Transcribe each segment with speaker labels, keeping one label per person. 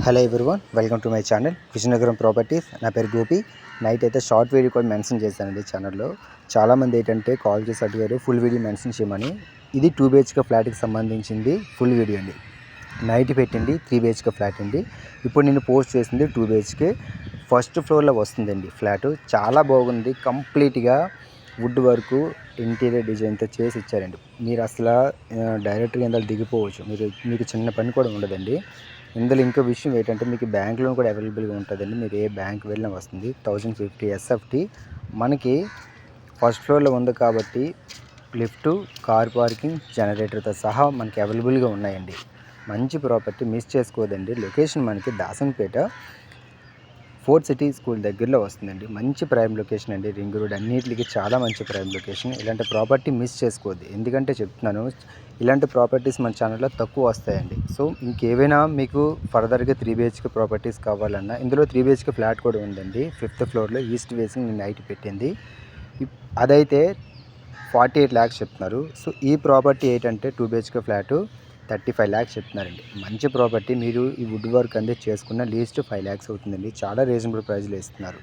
Speaker 1: Hello everyone welcome to my channel Vizianagaram properties నా పేరు Gopi. Night అయితే షార్ట్ వీడియో కూడా మెన్షన్ చేశానండి ఛానల్లో చాలామంది ఏంటంటే కాల్ చేసి అడిగారు ఫుల్ వీడియో మెన్షన్ చేయమని. ఇది టూ బిహెచ్కే ఫ్లాట్కి సంబంధించింది ఫుల్ వీడియో అండి. నైట్ పెట్టింది త్రీ బిహెచ్కే ఫ్లాట్ అండి. ఇప్పుడు నేను పోస్ట్ చేసింది టూ బిహెచ్కే ఫస్ట్ ఫ్లోర్లో వస్తుందండి ఫ్లాట్ చాలా బాగుంది కంప్లీట్గా వుడ్ వర్క్ ఇంటీరియర్ డిజైన్తో చేసి ఇచ్చారండి. మీరు అసలు డైరెక్ట్గా ఇందులో దిగిపోవచ్చు. మీరు మీకు చిన్న పని కూడా ఉండదండి. ఇందులో ఇంకో విషయం ఏంటంటే మీకు బ్యాంక్ లోన్ కూడా అవైలబుల్గా ఉంటుందండి. మీరు ఏ బ్యాంక్ వెళ్ళినా వస్తుంది. Thousand fifty SFT. మనకి ఫస్ట్ ఫ్లోర్లో ఉంది కాబట్టి లిఫ్ట్ కార్ పార్కింగ్ జనరేటర్తో సహా మనకి అవైలబుల్గా ఉన్నాయండి. మంచి ప్రాపర్టీ మిస్ చేసుకోదండి లొకేషన్ మనకి దాసన్పేట ఫోర్త్ సిటీ స్కూల్ దగ్గరలో వస్తుందండి. మంచి ప్రైమ్ లొకేషన్ అండి. రింగ్ రోడ్ అన్నింటికి చాలా మంచి ప్రైమ్ లొకేషన్. ఇలాంటి ప్రాపర్టీ మిస్ చేసుకోవద్దు. ఎందుకంటే చెప్తున్నాను ఇలాంటి ప్రాపర్టీస్ మన ఛానల్లో తక్కువ వస్తాయండి. సో ఇంకేవైనా మీకు ఫర్దర్గా త్రీ బిహెచ్కే ప్రాపర్టీస్ కావాలన్నా ఇందులో త్రీ బిహెచ్కే ఫ్లాట్ కూడా ఉందండి. ఫిఫ్త్ ఫ్లోర్లో ఈస్ట్ వేసింగ్ నేను నైట్ పెట్టింది. అదైతే ఫార్టీ ఎయిట్ ల్యాక్స్ చెప్తున్నారు. సో ఈ ప్రాపర్టీ ఏంటంటే two BHK flat. Thirty five lakhs చెప్తున్నారండి. మంచి ప్రాపర్టీ మీరు ఈ వుడ్ వర్క్ అనేది చేసుకున్న లీస్ట్ ఫైవ్ ల్యాక్స్ అవుతుందండి. చాలా రీజనబుల్ ప్రైస్లో ఇస్తున్నారు.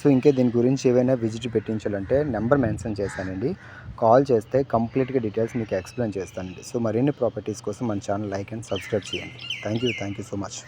Speaker 1: సో ఇంకా దీని గురించి ఏవైనా విజిట్ పెట్టించాలంటే నెంబర్ మెన్షన్ చేశానండి. కాల్ చేస్తే కంప్లీట్గా డీటెయిల్స్ మీకు ఎక్స్ప్లెయిన్ చేస్తానండి. సో మరిన్ని ప్రాపర్టీస్ కోసం మన ఛానల్ లైక్ అండ్ సబ్స్క్రైబ్ చేయండి. Thank you. Thank you so much.